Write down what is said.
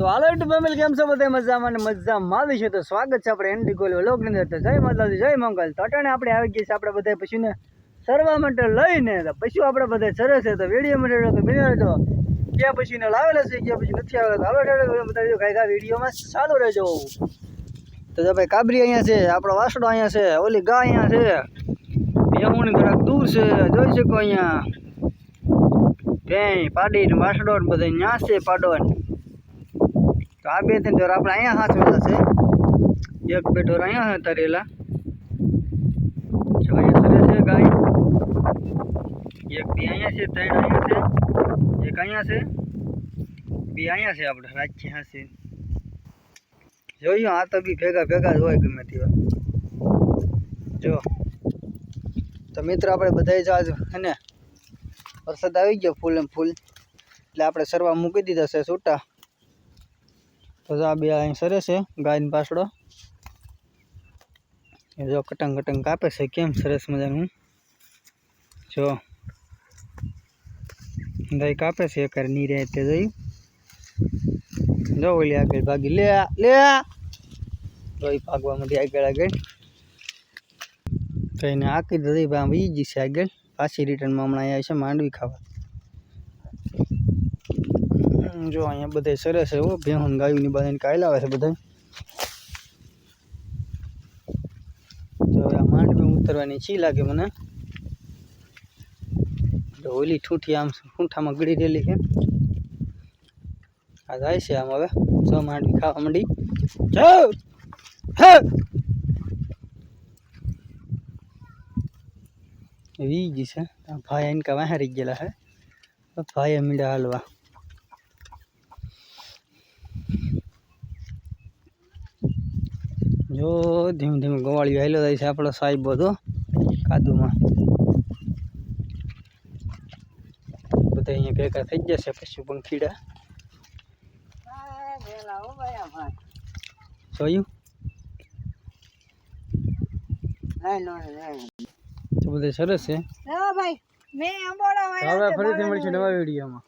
તો હાલો YouTube family કેમ છો? બધા મજામાં અને મજામાં આવી છે. તો સ્વાગત છે આપણે એન્ડી કોલ વ્લોગની અંદર. તો જય માતાજી, જય મંગલ. તો અટાણે આપણે આવી ગઈ છે આપણે બધા પશુને સરવા માટે લઈને. તો પશુ આપણે બધા સરે છે. તો વીડિયો માટે તો બિના રહેજો. ક્યાં પશુને લાવેલા છે, ક્યાં પછી નથી આવેલા હાલો દો કાંઈ વિડીયોમાં ચાલુ રહેજો. તો જો ભાઈ કાબરી અહીંયા છે, આપણો વાસડો અહીંયા છે, ઓલી ગા અહીંયા છે. યમુની થોડાક દૂર છે, જોઈ શકો અહીંયા. ભેંય પાડી ને વાસડો ને બધા ન્યા છે પાડો તો આ બે ત્રણ ઢોર આપણે અહીંયા હાથવેલા છે એક બે ઢોર અહીંયા હતા રેલા જો અહીંયા સરે છે ગાય એક બે અહીંયા છે ત્રણ અહીંયા છે એક અહીંયા છે બે અહીંયા છે આપણે રાજ્ય હાંસી જોયું આ તો બી ભેગા ભેગા જ હોય ગમે તેવા જો તો મિત્રો આપણે બધાય જ આજ હે ને વરસાદ આવી ગયો ફૂલ એમ ફૂલ એટલે આપણે સરવા મૂકી દીધા છે છૂટા તો આ બે અહીં સરે છે, ગાયન પાછળો. જો કટંગ કટંગ કાપે છે, કેમ સરસ મજાનું જો. દહીં કાપે છે, એક નીરે તે જોયું. જો ઓલી આગળ ભાગી. લે લે આ. ભાગવા માંડી આગળ આગળ. તો એને આકી દધી, ભાઈ ગઈ છે આગળ. પાછી રિટર્નમાં હમણાં અહીંયા છે માંડવી ખાવા. હમ, જો અહીંયા બધા સરસ છે હો ભેહું ગાયું બધાને કાઢી લાવે છે બધા જો આ માંડવી ઉતરવાની છી લાગે મને તો ઓલી ઠૂઠી આમ ઠૂંઠામાં ગળી રહેલી છે આ જાય છે આમ હવે જો માંડવી ખાવા માંડી જો હે વી ગઈ છે આ ભાઈ એનકા વાહારી ગયેલા હે તો ભાઈ મીડા હાલવા જો ધીમે ધીમે ગવાળી હાલ્યો જાય છે આપણો સાહેબ બધો કાદુમાં. બધા અહીંયા ભેગા થઈ ગયા છે પશુ પંખીડા જોયું? તો બધે સરસ છે. હવે ફરીથી મળીશું નવા વિડીયોમાં.